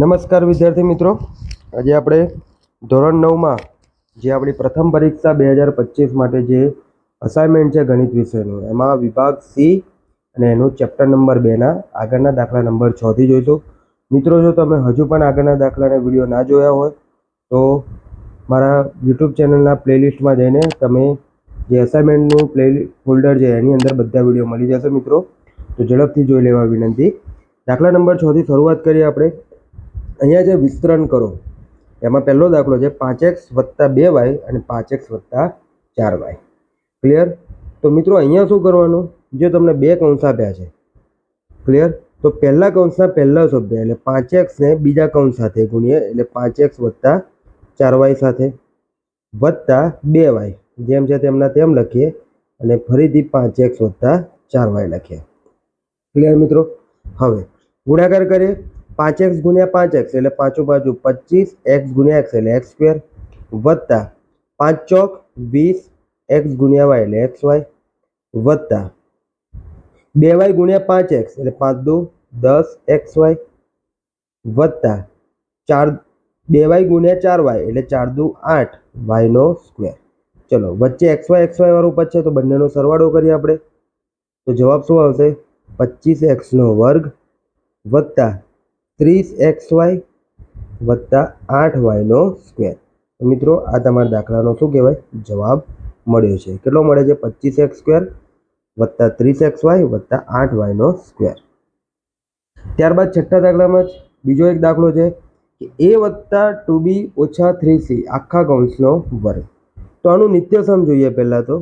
નમસ્કાર વિદ્યાર્થી મિત્રો. આજે આપણે ધોરણ નવમાં જે આપણી પ્રથમ પરીક્ષા બે હજાર પચીસ માટે જે અસાઇનમેન્ટ છે ગણિત વિષયનું, એમાં વિભાગ સી અને એનું ચેપ્ટર નંબર બેના આગળના દાખલા નંબર છથી જોઈશું. મિત્રો, જો તમે હજુ પણ આગળના દાખલાના વીડિયો ના જોયા હોય, તો મારા યુટ્યુબ ચેનલના પ્લેલિસ્ટમાં જઈને તમે જે અસાઇનમેન્ટનું પ્લે ફોલ્ડર છે એની અંદર બધા વીડિયો મળી જશે મિત્રો. તો ઝડપથી જોઈ લેવા વિનંતી. દાખલા નંબર છથી શરૂઆત કરીએ આપણે. અહીંયા જે વિસ્તરણ કરો, એમાં પહેલો દાખલો છે પાંચ એક્સ વત્તા બે વાય અને પાંચ એક્સ વત્તા ચાર વાય. ક્લિયર તો મિત્રો અહીંયા શું કરવાનું? જો તમને બે કૌંસ આપ્યા છે. ક્લિયર તો પહેલા કૌંસના પહેલા સભ્ય એટલે પાંચ એક્સને બીજા કૌંસ સાથે ગુણીએ એટલે પાંચ એક્સ વત્તા ચાર વાય સાથે વત્તા બે વાય. જેમ છે તેમના તેમ લખીએ અને ફરીથી પાંચ એક્સ વત્તા ચાર વાય લખીએ. ક્લિયર મિત્રો? હવે ગુણાકાર કરીએ. પાંચ એક્સ ગુણ્યા પાંચ એક્સ એટલે પાંચું બાજુ પચીસ, એક્સ ગુણ્યા એક્સ એટલે એક્સ સ્ક્વેર વત્તા પાંચ ચોક વીસ, એક્સ ગુણ્યા વાય એટલે એક્સ વાય વત્તા. બે વાય ગુણ્યા પાંચ એક્સ એટલે પાંચ દુ દસ એક્સ વાય વત્તા. ચાર, બે વાય ગુણ્યા ચાર વાય એટલે ચાર દુ આઠ વાયનો સ્ક્વેર. ચલો, વચ્ચે એક્સ વાય એક્સ વાય વાળું છે તો બંનેનો સરવાળો કરીએ આપણે. તો જવાબ શું આવશે? પચીસ એક્સનો વર્ગ વત્તા ત્રીસ એક્સ વાય વત્તા આઠ વાયનો સ્ક્વેર. મિત્રો, આ તમારા દાખલાનો શું કહેવાય? જવાબ મળ્યો છે. કેટલો મળે છે? પચીસ એક્સ સ્ક્વેર વત્તા ત્રીસ એક્સ વાય વત્તા આઠ વાયનો સ્ક્વેર. ત્યારબાદ છઠ્ઠા દાખલામાં જ બીજો એક દાખલો છે કે એ વત્તા ટુ બી ઓછા થ્રી સી આખા કૌંસનો વર્ગ. તો આનું નિત્યસમ જોઈએ પહેલાં તો.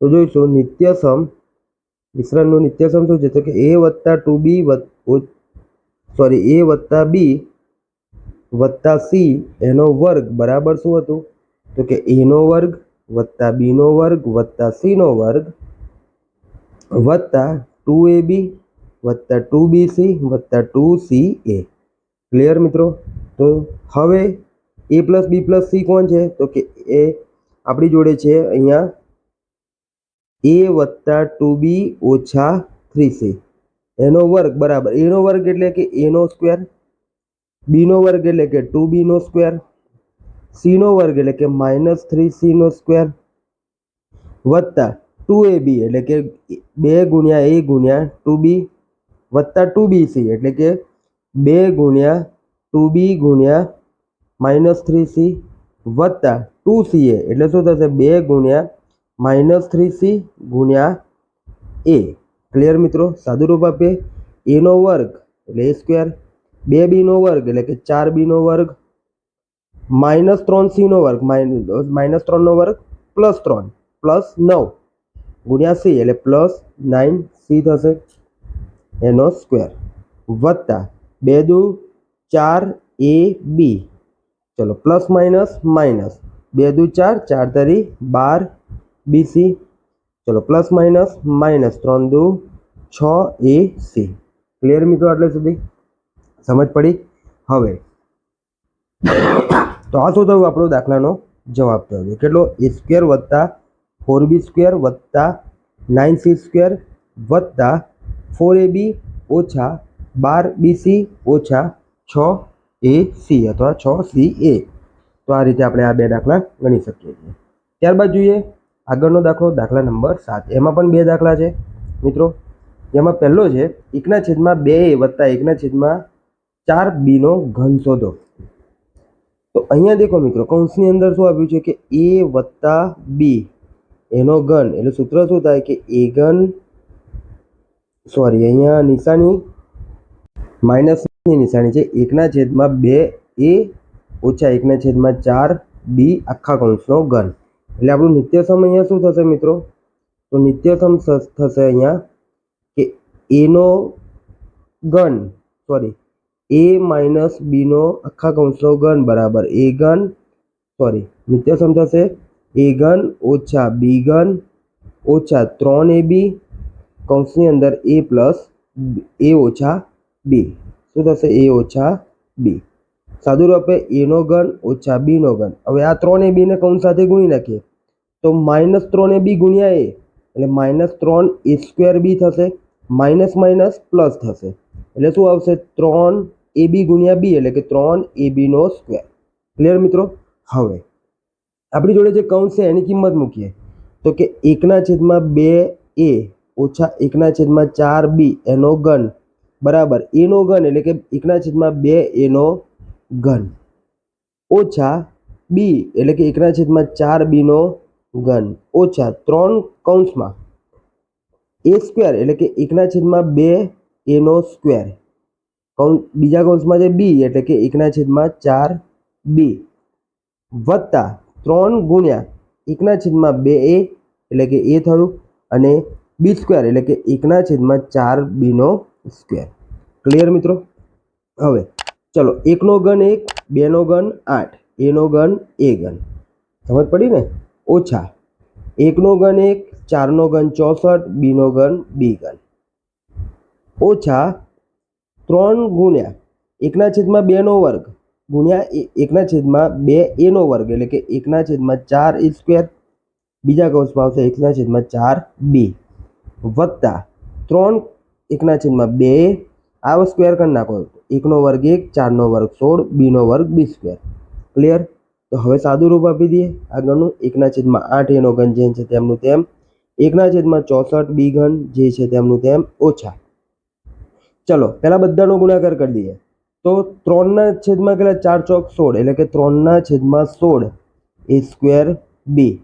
તો જોઈશું, નિત્યસમ મિશ્રણનું નિત્યસમ શું છે? તો કે એ વત્તા ટુ બી સોરી, એ વત્તા બી વત્તા સી એનો વર્ગ, બરાબર શું હતું? તો કે એનો વર્ગ વત્તા બીનો વર્ગ વત્તા સીનો વર્ગ વત્તા ટુ એ બી વત્તા ટુ બી સી વત્તા ટુ સી એ. ક્લિયર મિત્રો? તો હવે A plus B plus C કોણ છે? તો કે એ આપણી જોડે છે અહીંયા એ વત્તા ટુ બી ઓછા થ્રી સી. એનો વર્ગ, બરાબર. એનો વર્ગ એટલે કે એનો સ્ક્વેર બીનો વર્ગ એટલે કે ટુ બીનો સ્ક્વેર સીનો વર્ગ એટલે કે માઇનસ થ્રી સીનો સ્ક્વેર, વત્તા ટુ એ બી એટલે કે બે ગુણ્યા એ ગુણ્યા ટુ બી, વત્તા ટુ બી સી એટલે કે બે ગુણ્યા ટુ બી ગુણ્યા માઇનસ થ્રી સી, વત્તા ટુ સી એ. એટલે શું થશે? બે ગુણ્યા માઇનસ થ્રી સી ગુણ્યા એ. ક્લિયર મિત્રો? સાદુરૂપ આપીએ. એનો વર્ગ એટલે એ સ્ક્વેર બે બીનો વર્ગ એટલે કે ચાર બીનો વર્ગ. માઇનસ ત્રણ સીનો વર્ગ. માઇનસ ત્રણનો વર્ગ પ્લસ ત્રણ. પ્લસ નવ. ગુણ્યા સી એટલે પ્લસ નાઇન સી થશે. એનો સ્ક્વેર વત્તા બે દુ ચાર એ બી ચલો પ્લસ માઇનસ માઇનસ બે દુ ચાર ચાર તરી બાર બીસી ચલો પ્લસ માઇનસ માઇનસ ત્રણ દુ, છ, એ, સી. ક્લિયર મિત્રો આટલે સુધી? સમજ પડી? હવે, તો આ શું થયું? આપણો દાખલાનો જવાબ થયો કેટલો? એ સ્ક્વેર વત્તા ફોર બી સ્ક્વેર વત્તા નાઇન સી સ્ક્વેર વત્તા ફોર એ બી ઓછા બાર બીસી ઓછા છ એ સી અથવા છ સી એ તો આ રીતે આપણે આ બે દાખલા ગણી શકીએ છીએ. ત્યારબાદ જોઈએ આગળનો દાખલો દાખલા નંબર સાત. એમાં પણ બે દાખલા છે. મિત્રો, જેમાં પહેલો છે, એકના છેદમાં બે વત્તા એકના છેદમાં ચાર બીનો ઘન શોધો. તો અહીંયા દેખો મિત્રો, કૌંસની અંદર શું આપ્યું છે કે એ વત્તા બી, એનો ઘન. એટલે સૂત્ર શું થાય કે એ ઘન, સોરી, અહીંયા નિશાની, માઇનસની નિશાની છે. એકના છેદમાં બે એ ઓછા એકના છેદમાં ચાર બી આખા કૌંસનો ઘન. એટલે આપણું નિત્યસમ અહીંયા શું થશે મિત્રો? તો નિત્યસમ સ- થશે અહીંયા કે એનો ઘન સોરી એ માઇનસ બીનો આખા કૌંસનો ઘન બરાબર. એ ઘન સોરી નિત્યસમ થશે. એ ઘન ઓછા બી ઘન ઓછા ત્રણ એ બી કૌંસની અંદર એ પ્લસ એ ઓછા બી શું થશે? એ ઓછા બી સાદું રૂપે એનો ઘન ઓછા બીનો ઘન. હવે આ ત્રણ એ બીને કૌન સાથે ગુણી નાખીએ. તો માઇનસ ત્રણ એ બી ગુણ્યા એ, એટલે માઇનસ ત્રણ એ સ્ક્વેર બી થશે, માઇનસ માઇનસ પ્લસ થશે. એટલે શું આવશે? ત્રણ એ બી ગુણ્યા બી, એટલે કે ત્રણ એ બીનો સ્ક્વેર. ક્લિયર મિત્રો? હવે, આપણી જોડે જે કૌંસ છે એની કિંમત મૂકીએ. તો કે એકના છેદમાં બે એ ઓછા એકના છેદમાં ચાર બી એનો ઘન. બરાબર એનો ઘન, એટલે કે એકના છેદમાં બે એનો ઘન. ઓછા બી, એટલે કે એકના છેદમાં ચાર બીનો ઘન. ઓછા ત્રણ કૌંસમાં. એ સ્ક્વેર, એટલે કે એકના છેદમાં બે એનો સ્ક્વેર. કૌંસ બીજા કૌંસમાં છે બી, એટલે કે એકના છેદમાં ચાર બી. વત્તા ત્રણ ગુણ્યા એકના છેદમાં બે એ, એટલે કે એ થયું. અને બી સ્ક્વેર, એટલે કે એકના છેદમાં ચાર બીનો સ્ક્વેર. ક્લિયર મિત્રો? હવે ચલો, એકનો ઘન એક, બેનો ઘન આઠ, એનો ઘન એ ઘન. સમજ પડી ને? ઓછા. એકનો ઘન એક, ચારનો ઘન ચોસઠ, બીનો ઘન બી ઘન. ઓછા ત્રણ ગુણ્યા એકના છેદમાં બેનો વર્ગ ગુણ્યા એ- એકના છેદમાં બે એનો વર્ગ, એટલે કે એકના છેદમાં ચાર એ સ્ક્વેર. બીજા કૌંસમાં આવશે એકના છેદમાં ચાર બી. વત્તા ત્રણ એકના છેદમાં બે આ સ્ક્વેર કરી નાખો. એકનો વર્ગ એક, ચારનો વર્ગ સોળ, બીનો વર્ગ બી સ્ક્વેર ક્લિયર તો હવે સાદું રૂપ આપી દઈએ. આગળનું એકના છેદમાં આઠ એનો ઘન જે છે તેમનું તેમ. એકના છેદમાં ચોસઠ બી ઘન જે છે તેમનું તેમ ઓછા. ચલો, પહેલાં બધાનો ગુણાકાર કરી દઈએ. તો ત્રણના છેદમાં કેટલા? ચાર ચોક સોળ, એટલે કે ત્રણના છેદમાં સોળ. એ સ્ક્વેર બી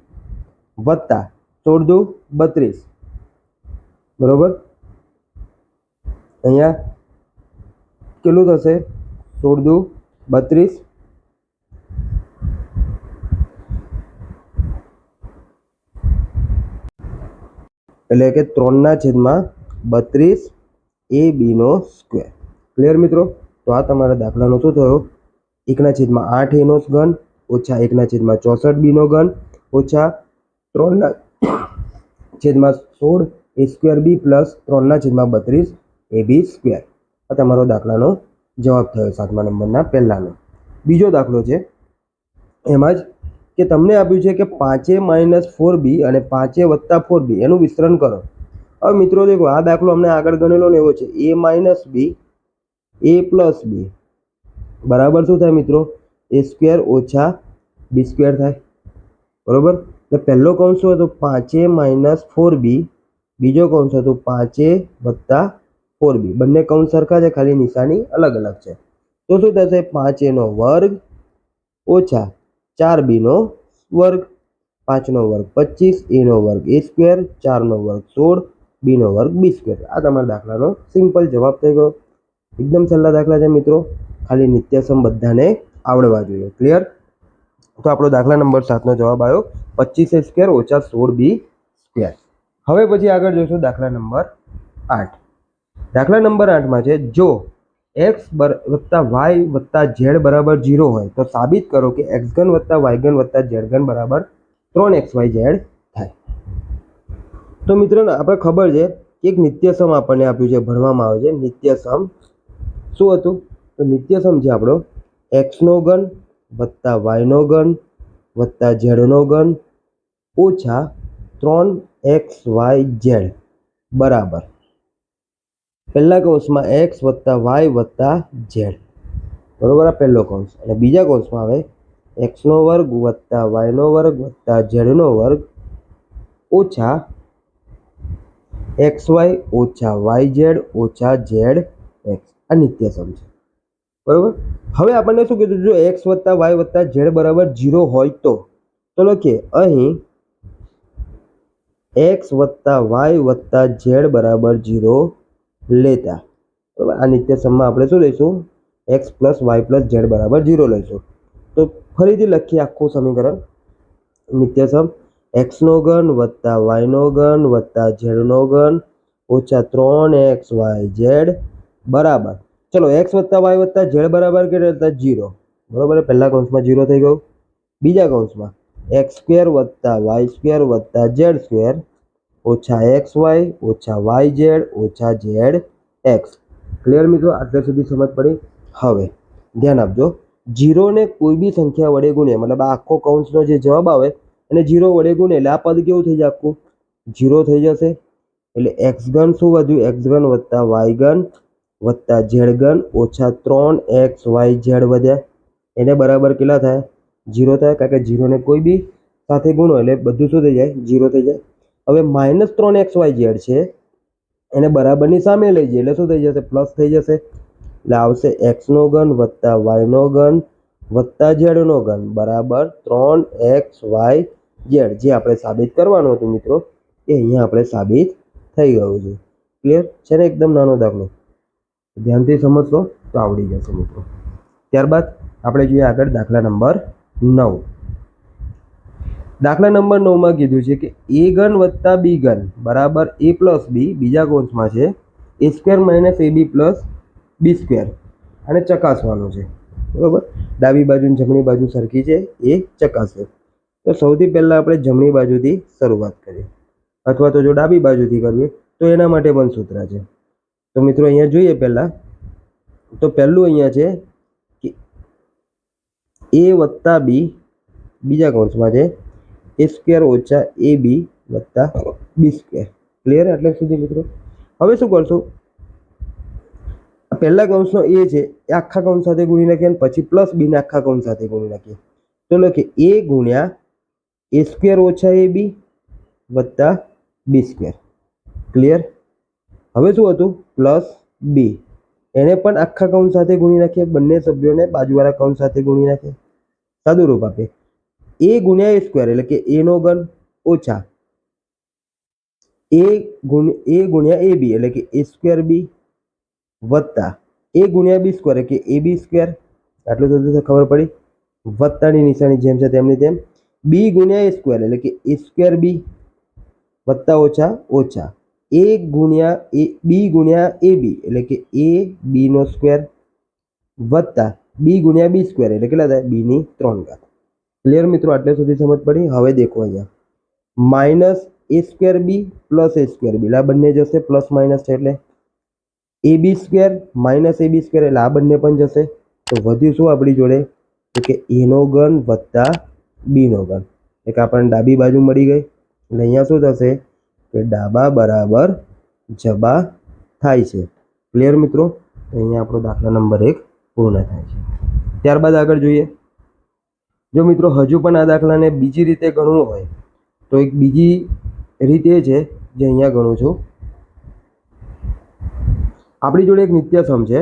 વત્તા સોળ દુ બત્રીસ. બરોબર? અહીંયા કેટલું થશે સોળ દુ બત્રીસ એટલે કે ત્રણના છેદમાં બત્રીસ એ બીનો સ્ક્વેર ક્લિયર મિત્રો તો આ તમારા દાખલાનો શું થયો એકના છેદમાં આઠ એનો ઘન ઓછા એકના છેદમાં ચોસઠ બીનો ઘન ઓછા ત્રણના છેદમાં સોળ એ સ્ક્વેર બી પ્લસ ત્રણના છેદમાં બત્રીસ એ બી સ્ક્વેર આ તમારો દાખલાનો જવાબ થયો સાતમા નંબરના પહેલાનો. બીજો દાખલો છે, એમાં જ કે તમને આપ્યું છે કે પાંચે માઇનસ ફોર બી અને પાંચે વત્તા ફોર બી, એનું વિસ્તરણ કરો. હવે મિત્રો દેખો, આ દાખલો અમને આગળ ગણેલો ને એવો છે, એ માઇનસ બી, એ પ્લસ બી. બરાબર શું થાય મિત્રો? એ સ્ક્વેર ઓછા બી સ્ક્વેર થાય. બરોબર? એટલે પહેલો કૌંસ હતો? પાંચે માઇનસ ફોર બી, બીજો કૌંસ હતો પાંચે વત્તા ફોર બી બંને કૌંસ સરખા છે, ખાલી નિશાની અલગ અલગ છે. તો શું થશે? પાંચ એનો વર્ગ ઓછા ચાર બીનો વર્ગ. પાંચનો વર્ગ પચીસ એનો વર્ગ એ સ્ક્વેર ચારનો વર્ગ સોળ બીનો વર્ગ બી સ્ક્વેર આ તમારા દાખલાનો સિમ્પલ જવાબ થઈ ગયો. એકદમ સહેલા દાખલા છે મિત્રો. ખાલી નિત્યસમ બધાને આવડવા જોઈએ. ક્લિયર તો આપણો દાખલા નંબર સાતનો જવાબ આવ્યો. પચીસ એ સ્ક્વેર ઓછા સોળ બી સ્ક્વેર હવે પછી આગળ જોઈશું દાખલા નંબર આઠ. દાખલા નંબર આઠમાં છે, જો એક્સ વત્તા વાય વત્તા ઝેડ બરાબર ઝીરો હોય, તો સાબિત કરો કે એક્સ ઘન વત્તા વાય ઘન વત્તા ઝેડ ઘન બરાબર ત્રણ એક્સ વાય ઝેડ થાય. તો મિત્રોને આપણે ખબર છે કે એક નિત્યસમ આપણને આપ્યું છે ભણવામાં આવે છે, નિત્યસમ શું હતું? તો નિત્યસમ છે આપણો એક્સનો ઘન વત્તા વાયનો ઘન વત્તા ઝેડનો ઘન ઓછા ત્રણ એક્સ વાય ઝેડ બરાબર. પહેલા કૌંસમાં એક્સ વત્તા વાય વત્તા ઝેડ બરોબર આ પહેલો કૌંસ. અને બીજા કૌંસમાં આવે એક્સનો વર્ગ વત્તા વાયનો વર્ગ વત્તા ઝેડનો વર્ગ ઓછા એક્સ વાય ઓછા વાય ઝેડ ઓછા ઝેડ એક્સ આ નિત્યસમ છે. બરોબર? હવે આપણને શું કીધું જો એક્સ વત્તા વાય વત્તા ઝેડ બરાબર ઝીરો હોય તો. તો લખીએ, અહીં એક્સ વત્તા વાય વત્તા ઝેડ બરાબર જીરો લેતા. બરાબર આ નિત્યસમમાં આપણે શું લઈશું? X plus Y plus Z બરાબર ઝીરો લઈશું. તો ફરીથી લખીએ આખું સમીકરણ. નિત્યસમ એક્સનો ઘન વત્તા વાયનો ઘન વત્તા ઝેડનો ઘન ઓછા ત્રણ એક્સ વાય ઝેડ બરાબર. ચલો એક્સ વત્તા વાય વત્તા ઝેડ બરાબર કેટલા હતા જીરો બરાબર પહેલા કૌંસમાં જીરો થઈ ગયું. બીજા કૌંસમાં એક્સ સ્ક્વેર વત્તા વાય સ્ક્વેર વત્તા ઝેડ સ્ક્વેર ઓછા એક્સ વાય, ઓછા વાય ઝેડ, ઓછા ઝેડ એક્સ. ક્લિયર મિત્રો? આટલે સુધી સમજ પડી? હવે ધ્યાન આપજો. જીરોને કોઈ બી સંખ્યા વડે ગુણે મતલબ આખો કૌંસનો જે જવાબ આવે, અને જીરો વડે ગુણે, એટલે આ પદ કેવું થઈ જાય આખું? જીરો થઈ જશે. એટલે એક્સ ગન શું વધ્યું? એક્સ ગન વત્તા વાય ગન વત્તા ઝેડ ગન ઓછા ત્રણ એક્સ વાય ઝેડ વધ્યા. એને બરાબર કેટલા થાય? જીરો થાય, કારણ કે જીરોને કોઈ બી સાથે ગુણો, એટલે બધું શું થઈ જાય? જીરો થઈ જાય. હવે માઇનસ ત્રણ એક્સ વાય ઝેડ છે. એને બરાબરની સામે લઈ જઈએ. એટલે શું થઈ જશે? પ્લસ થઈ જશે. એટલે આવશે એક્સનો ઘન વત્તા વાયનો ઘન વત્તા ઝેડનો ઘન. બરાબર? ત્રણ એક્સ વાય ઝેડ. જે આપણે સાબિત કરવાનું હતું મિત્રો, એ અહીંયા આપણે સાબિત થઈ ગયું છે. ક્લિયર? છે ને એકદમ નાનો દાખલો. ધ્યાનથી સમજશો તો આવડી જશે મિત્રો. ત્યારબાદ આપણે જોઈએ આગળ દાખલા નંબર નવ. દાખલા નંબર નવમાં કીધું છે કે એ ગન વત્તા બી ગન બરાબર એ પ્લસ બી બીજા કોન્સમાં છે. A square minus A B plus B square આને ચકાસવાનું છે. બરાબર? ડાબી બાજુ જમણી બાજુ સરખી છે. એ ચકાસે. તો સૌથી પહેલાં આપણે જમણી બાજુથી શરૂઆત કરીએ. અથવા તો જો ડાબી બાજુથી કરીએ, તો એના માટે પણ સૂત્ર છે. તો મિત્રો અહીંયા જોઈએ પહેલાં. તો પહેલું અહીંયા છે કે એ વત્તા બી બીજા કૌંસમાં છે. એ સ્ક્વેર ઓછા એ બી વત્તા બી સ્ક્વેર ક્લિયર એટલે સુધી મિત્રો? હવે શું કરશું? પહેલા કૌંસનો એ છે, એ આખા કૌંસ સાથે ગુણી નાખીએ અને પછી પ્લસ બીને આખા કૌંસ સાથે ગુણી નાખીએ. તો લખીએ એ ગુણ્યા એ સ્ક્વેર ઓછા એ બી વત્તા બી સ્ક્વેર ક્લિયર હવે શું હતું? પ્લસ બી એને પણ આખા કૌંસ સાથે ગુણી નાખીએ, બંને સભ્યોને બાજુવાળા કૌંસ સાથે ગુણી નાખીએ. સાદું રૂપ આપે. એ ગુણ્યા એ સ્ક્વેર એટલે કે એનો ઘન ઓછા એ ગુણ એ ગુણ્યા એ બી એટલે કે એ સ્ક્વેર બી વત્તા એ ગુણ્યા બી સ્ક્વેર એટલે કે એ બી સ્ક્વેર આટલું તો ખબર પડી વત્તાની નિશાની જેમ છે તેમની તેમ બી ગુણ્યા એ સ્ક્વેર એટલે કે એ સ્ક્વેર બી વત્તા ઓછા ઓછા એ ગુણ્યા એ બી ગુણ્યા એ બી એટલે કે એ બીનો સ્ક્વેર વત્તા બી ગુણ્યા બી સ્ક્વેર એટલે કેટલા થાય બીની ત્રણ ઘાત ક્લિયર મિત્રો, આટલે સુધી સમજ પડી. હવે દેખો અહીંયા. Minus A square B plus A square B આ બંને જશે પ્લસ માઇનસ છે એટલે A B square minus A B square એટલે આ બંને પણ જશે. તો વધ્યું શું આપણી જોડે? તો કે એનો ઘન વત્તા બીનો ઘન. એટલે આપણને ડાબી બાજુ મળી ગઈ. એટલે અહીંયા શું થશે? કે ડાબા બરાબર જબા થાય છે. ક્લિયર મિત્રો? અહીંયા આપણો દાખલા નંબર એક પૂર્ણ થાય છે. ત્યારબાદ આગળ જોઈએ. જો મિત્રો હજુ પણ આ દાખલાને બીજી રીતે ગણવું હોય, તો એક બીજી રીત એ છે જે અહીંયા ગણું છું. આપણી જોડે એક નિત્યસમ છે.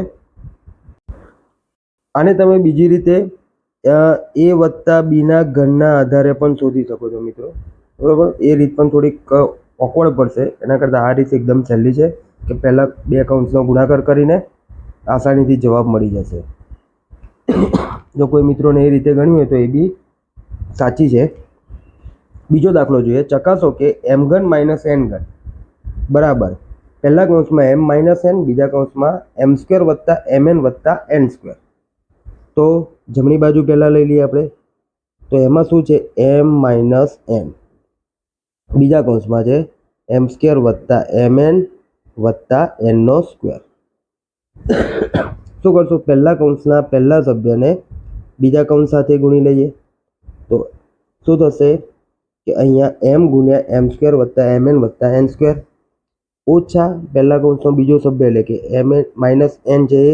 આને તમે બીજી રીતે એ વત્તા બીના ઘનના આધારે પણ શોધી શકો છો મિત્રો. બરાબર? એ રીત પણ થોડીક ઓકવર્ડ પડશે. એના કરતાં આ રીત એકદમ સહેલી છે કે પહેલાં બે કાઉન્ટ્સનો ગુણાકાર કરીને આસાનીથી જવાબ મળી જશે. જો કોઈ મિત્રોને એ રીતે ગણ્યું હોય તો એ બી સાચી છે. બીજો દાખલો જોઈએ. ચકાસો કે એમ ઘન માઇનસ એન ઘન. બરાબર. પહેલા કૌંસમાં એમ માઇનસ એન બીજા કૌંસમાં એમ સ્ક્વેર વત્તા એમ એન વત્તા એન સ્ક્વેર તો જમણી બાજુ પહેલાં લઈ લઈએ આપણે. તો એમાં શું છે? એમ માઇનસ એન બીજા કૌંસમાં છે એમ સ્ક્વેર વત્તા એમ એન વત્તા એનનો સ્ક્વેર શું કરશું? પહેલા કૌંસના પહેલા સભ્યને બીજા કૌંસ સાથે ગુણી લઈએ, તો શું થશે કે અહીંયા એમ ગુણ્યા એમ સ્ક્વેર વત્તા એમ એન વત્તા એન સ્ક્વેર ઓછા પહેલા કૌંસનો બીજો સભ્ય એટલે કે એમ એન માઇનસ એન એ,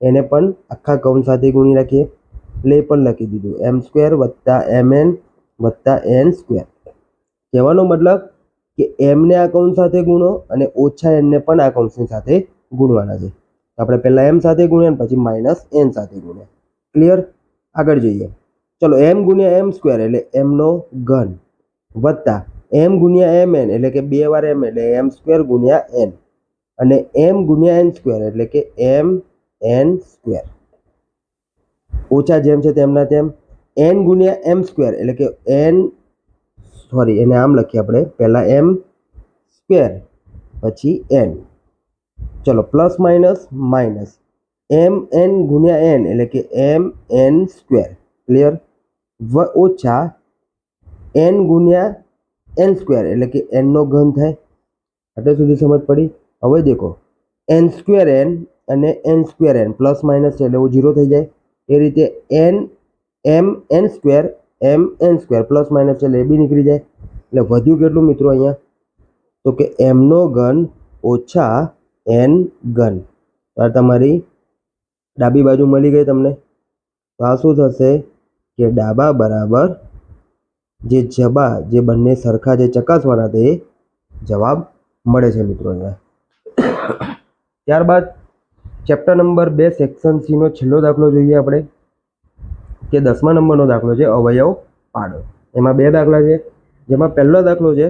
એને પણ આખા કૌંસ સાથે ગુણી રાખીએ. એટલે પણ લખી દીધું, એમ સ્ક્વેર વત્તા એમ એન વત્તા એન સ્ક્વેર. કહેવાનો મતલબ કે એમને આ કૌંસ સાથે ગુણો અને ઓછા એનને પણ આ કૌંસની સાથે ગુણવાના છે. આપણે પહેલાં એમ સાથે ગુણ્યા પછી માઇનસ એન સાથે ગુણ્યા. ક્લિયર? આગળ જઈએ. ચલો એમ ગુણ્યા એમ સ્ક્વેર એટલે એમનો ઘન વત્તા એમ ગુણ્યા એમ એન એટલે કે બે વાર એમ એટલે એમ સ્ક્વેર ગુણ્યા એન અને એમ ગુણ્યા એન સ્ક્વેર એટલે કે એમ એન સ્ક્વેર ઓછા જેમ છે તેમના તેમ એન ગુણ્યા એમ સ્ક્વેર એટલે કે એન સોરી એને આમ લખીએ આપણે. પહેલાં એમ સ્ક્વેર પછી એન ચલો plus minus minus M N ગુણ્યા એન એટલે કે એમ એન સ્ક્વેર ક્લિયર ઓછા એન ગુણ્યા એન સ્ક્વેર એટલે કે એનનો ઘન થાય. એટલે સુધી સમજ પડી? હવે દેખો. એન સ્ક્વેર એન અને N square N plus minus છે એટલે એવું ઝીરો થઈ જાય. એ રીતે N M N square M N square plus minus છે એટલે એ બી નીકળી જાય. એટલે વધ્યું કેટલું મિત્રો અહીંયા? તો કે એમનો ઘન ઓછા એન ઘન. તમારી ડાબી બાજુ મળી ગઈ તમને. તો આ શું થશે કે ડાબા બરાબર જે જબા, જે બંને સરખા, જે ચકાસવાના તે જવાબ મળે છે મિત્રો અહીંયા. ત્યારબાદ ચેપ્ટર નંબર બે, સેક્શન સીનો છેલ્લો દાખલો જોઈએ આપણે, કે દસમા નંબરનો દાખલો છે, અવયવ પાડો. એમાં બે દાખલા છે. જેમાં પહેલો દાખલો છે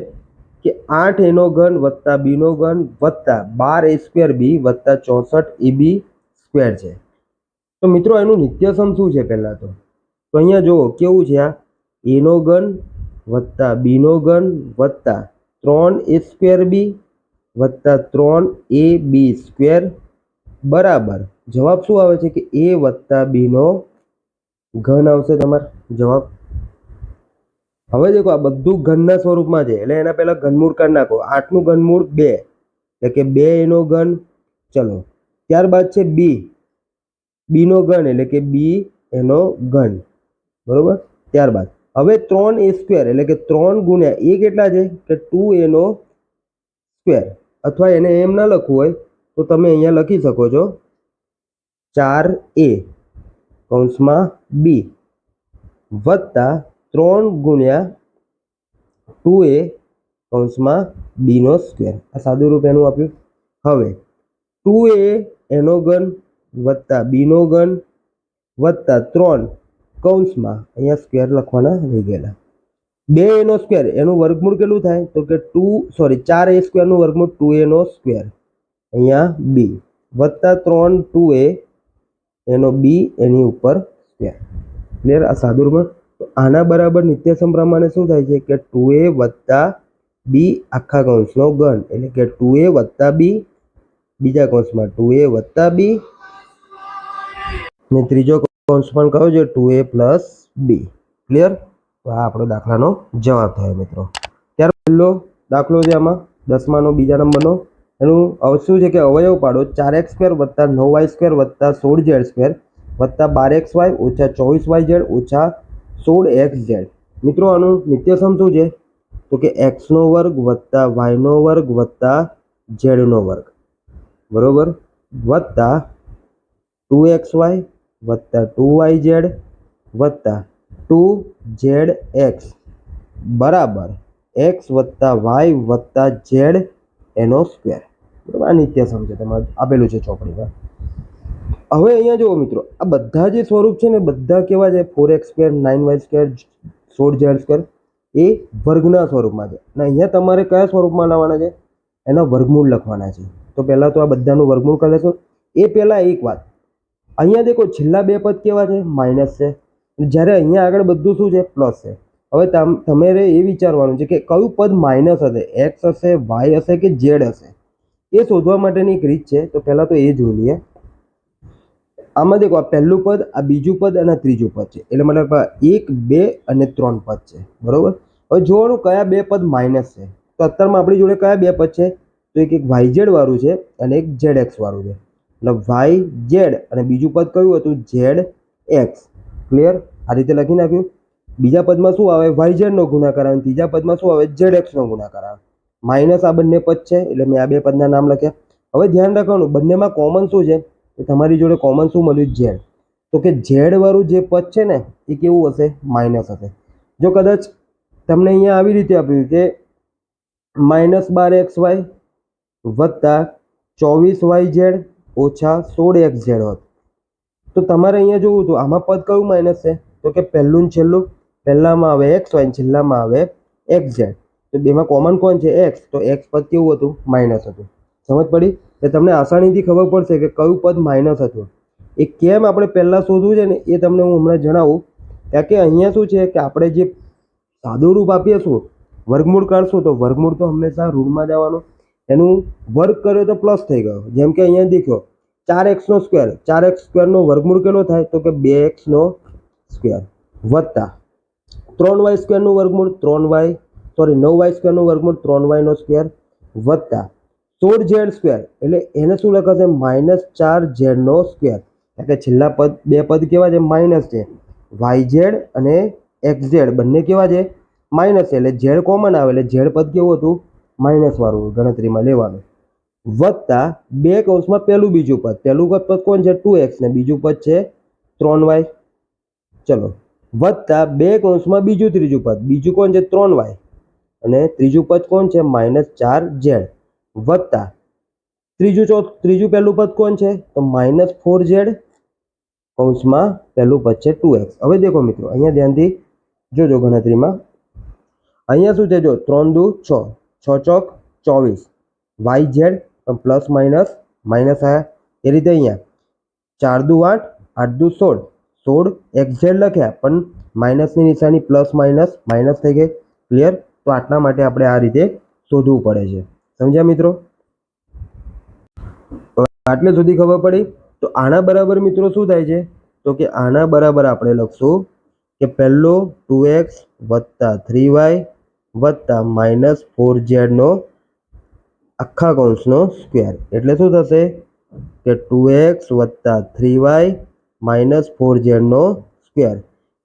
કે આઠ એનો ઘન વત્તા બીનો ઘન વત્તા બાર એ સ્ક્વેર બી વત્તા ચોસઠ એ બી સ્ક્વેર છે. તો મિત્રો, એનું નિત્યસમ શું છે પહેલાં તો? તો અહીંયા જુઓ, કેવું છે આ? એનો ઘન વત્તા બીનો ઘન વત્તા ત્રણ એ સ્ક્વેર બી વત્તા ત્રણ એ બી સ્ક્વેર બરાબર. જવાબ શું આવે છે કે એ વત્તા બીનો ઘન આવશે તમારો? જવાબ? હવે દેખો, આ બધું ઘનના સ્વરૂપમાં છે. એટલે એના પહેલાં ઘનમૂળ કરી નાખો. આઠનું ઘનમૂળ બે. એટલે કે બે એનો ઘન. ચલો. ત્યારબાદ છે બી બીનો ઘન એટલે કે બી એનો ઘન. બરોબર? ત્યારબાદ. હવે ત્રણ એ સ્ક્વેર એટલે કે ત્રણ ગુણ્યા એ કેટલા છે? કે ટુ એનો સ્ક્વેર. અથવા એને એમ ના લખવું હોય તો તમે અહીંયા લખી શકો છો ચાર એ કૌંસમાં બી વત્તા ત્રણ ગુણ્યા ટુ એ કૌંસમાં બીનો સ્ક્વેર. આ સાદું રૂપ એનું આપ્યું. હવે ટુ એ એનો ઘન વત્તા બીનો ઘન વત્તા ત્રણ કૌંસમાં અહીંયા સ્ક્વેર લખવાના રહી ગયેલા. બે એનો સ્ક્વેર એનું વર્ગમૂળ કેટલું થાય? તો કે ટુ સોરી ચાર એ સ્ક્વેરનું વર્ગમૂળ ટુ એનો સ્ક્વેર અહીંયા બી વત્તા ત્રણ ટુ એ એનો બી એની ઉપર સ્ક્વેર ક્લિયર આ સાદુરમાં? તો આના બરાબર નિત્યસમ પ્રમાણે શું થાય છે? કે ટુ એ વત્તા બી આખા કૌંસનો ઘન. એટલે કે ટુ એ વત્તા બી બીજા કૌંસમાં ટુ એ વત્તા બી ને ત્રીજો કૌંસ પણ કયો છે two A plus B. Clear તો આ આપણો દાખલાનો જવાબ થયો મિત્રો. ત્યાર પહેલો દાખલો છે આમાં, દસમાનો, બીજા નંબરનો. એનું શું છે કે અવયવ પાડો? ચાર એક્સ સ્ક્વેર વત્તા નવ વાય સ્ક્વેર વત્તા સોળ ઝેડ સ્ક્વેર વત્તા બાર એક્સ વાય ઓછા ચોવીસ વાય ઝેડ ઓછા સોળ એક્સ ઝેડ. મિત્રો, આનું નિત્યસમ શું છે? તો કે એક્સનો વર્ગ વત્તા વાયનો વર્ગ વત્તા ઝેડનો વર્ગ. બરોબર? વત્તા ટુ એક્સ વાય વત્તા ટુ વાય ઝેડ વત્તા ટુ ઝેડ એક્સ. બરાબર. એક્સ વત્તા વાય વત્તા ઝેડ એનો સ્ક્વેર. બરાબર? આ નિત્ય છે. તમારે આપેલું છે ચોપડીમાં હવે અહીંયા જુઓ મિત્રો, આ બધા જે સ્વરૂપ છે ને, બધા કેવા છે? Four X square, nine Y square, સોળ ઝેડ સ્ક્વેર, એ વર્ગના સ્વરૂપમાં છે. અને અહીંયા તમારે કયા સ્વરૂપમાં લાવવાના છે? એના વર્ગમૂળ લખવાના છે. તો પહેલાં તો આ બધાનું વર્ગમૂળ કરી લેશો. એ પહેલાં એક વાત. અહીંયા દેખો છેલ્લા બે પદ કેવા છે? માઇનસ છે. જ્યારે અહીંયા આગળ બધું શું છે? પ્લસ છે. હવે તમ, તમારે એ વિચારવાનું છે કે કયું પદ માઇનસ હશે? એક્સ હશે, વાય હશે કે ઝેડ હશે? એ શોધવા માટેની એક રીત છે. તો પહેલાં તો એ જોઈ લઈએ. આમાં દેખો આ પહેલું પદ, આ બીજું પદ અને ત્રીજું પદ છે. એટલે મતલબ એક, બે અને ત્રણ પદ છે. બરાબર? હવે જોવાનું કયા બે પદ માઇનસ છે. તો અત્યારમાં આપણી જોડે કયા બે પદ છે? તો એક એક વાય ઝેડ વાળું છે અને એક ઝેડ એક્સ વાળું છે. એટલે વાય ઝેડ અને બીજું પદ કયું હતું? ઝેડ એક્સ ક્લિયર આ રીતે લખી નાખ્યું. બીજા પદમાં શું આવે? વાય ઝેડનો ગુણાકાર અને ત્રીજા પદમાં શું આવે? ઝેડ એક્સનો ગુણાકાર આવે. માઇનસ આ બંને પદ છે, એટલે મેં આ બે પદના નામ લખ્યા. હવે ધ્યાન રાખવાનું, બંનેમાં કોમન શું છે? તો તમારી જોડે કોમન શું મળ્યું? ઝેડ તો કે ઝેડ વાળું જે પદ છે ને, એ કેવું હશે? માઇનસ હશે. જો કદાચ તમને અહીંયા આવી રીતે આપ્યું કે માઇનસ બાર એક્સ વાય વત્તા ચોવીસ વાય ઝેડ ઓછા સોળ એક્સ ઝેડ હોત. તો તમારે અહીંયા જોવું હતું આમાં પદ કયું માઇનસ છે? તો કે પહેલું ને છેલ્લું. પહેલામાં આવે એક્સ વાય છેલ્લામાં આવે એક્સ ઝેડ તો બેમાં કોમન કોણ છે? એક્સ તો એક્સ પદ કેવું હતું? માઇનસ હતું. સમજ પડી? એટલે તમને આસાનીથી ખબર પડશે કે કયું પદ માઇનસ હતું. એ કેમ આપણે પહેલાં શોધવું છે ને એ તમને હું હમણાં જણાવું. કારણ કે અહીંયા શું છે કે આપણે જે સાદું રૂપ આપીએ શું? વર્ગમૂળ કાઢશું તો વર્ગમૂળ તો હંમેશા રૂટમાં જવાનું. એનું વર્ગ કર્યો તો પ્લસ થઈ ગયો. જેમ કે અહીંયા દેખ્યો ચાર એક્સનો સ્ક્વેર ચાર એક્સ સ્ક્વેરનો વર્ગમૂળ કેટલો થાય? તો કે બે એક્સનો સ્ક્વેર વત્તા ત્રણ વાય સ્ક્વેરનું વર્ગમૂળ, ત્રણ વાય સોરી નવ વાય સ્ક્વેરનું વર્ગમૂળ, ત્રણ વાયનો સ્ક્વેર વત્તા સોળ ઝેડ સ્ક્વેર એટલે એને શું લખાશે? માઇનસ ચાર ઝેડનો સ્ક્વેર એટલે કે છેલ્લા પદ, બે પદ કેવા છે? માઇનસ છે. વાય ઝેડ અને એક્સ ઝેડ બંને કેવા છે? માઇનસ છે. એટલે ઝેડ કોમન આવે. એટલે ઝેડ પદ કેવું હતું? માઇનસ વાળું ગણતરીમાં લેવાનું. વત્તા બે કૌંસમાં પહેલું બીજું પદ. પહેલું પદ કોણ છે? ટુ એક્સ ને બીજું પદ છે ત્રણ વાય. ચલો. વત્તા બે કૌંસમાં બીજું ત્રીજું પદ. બીજું કોણ છે? ત્રણ વાય. અને ત્રીજું પદ કોણ છે? માઇનસ ચાર ઝેડ. વત્તા ત્રીજું ચોથ ત્રીજું પહેલું પદ કોણ છે? તો માઇનસ ફોર ઝેડ કૌંસમાં પહેલું પદ છે ટુ એક્સ. હવે દેખો મિત્રો, અહીંયા ધ્યાનથી જોજો ગણતરીમાં. અહીંયા શું છે? જો ત્રણ દુ છ. છ ચોક ચોવીસ. Y Z plus minus minus આયા એ રીતે અહીંયા. ચાર દુ આઠ આઠ દુ સોળ. સોળ એક્સ ઝેડ લખ્યા, પણ માઇનસની નિશાની પ્લસ માઇનસ માઇનસ થઈ ગઈ. ક્લિયર તો આટલા માટે આપણે આ રીતે શોધવું પડે છે. સમજ્યા મિત્રો? આટલે સુધી ખબર પડી. તો આના બરાબર મિત્રો શું થાય છે? તો કે આના બરાબર આપણે લખશું કે પહેલો ટુ એક્સ વત્તા થ્રી વાય વત્તા માઇનસ ફોર ઝેડનો આખા કૌંસનો સ્ક્વેર. એટલે શું થશે? કે ટુ એક્સ વત્તા થ્રી વાય માઇનસ ફોર ઝેડનો સ્ક્વેર.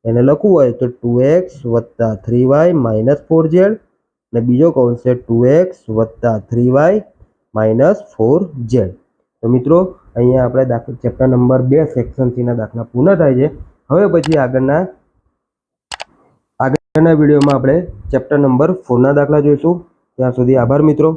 એને લખવું હોય તો ટુ એક્સ વત્તા three Y minus four Z અને બીજો કૌંસ છે ટુ એક્સ વત્તા three Y minus four Z. તો મિત્રો, અહીંયા આપણે દાખલા ચેપ્ટર નંબર બે સેક્શન સીના દાખલા પૂર્ણ થાય છે. હવે પછી આગળના આગળના વિડીયોમાં આપણે ચેપ્ટર નંબર ફોરના દાખલા જોઈશું. ત્યાં સુધી આભાર મિત્રો.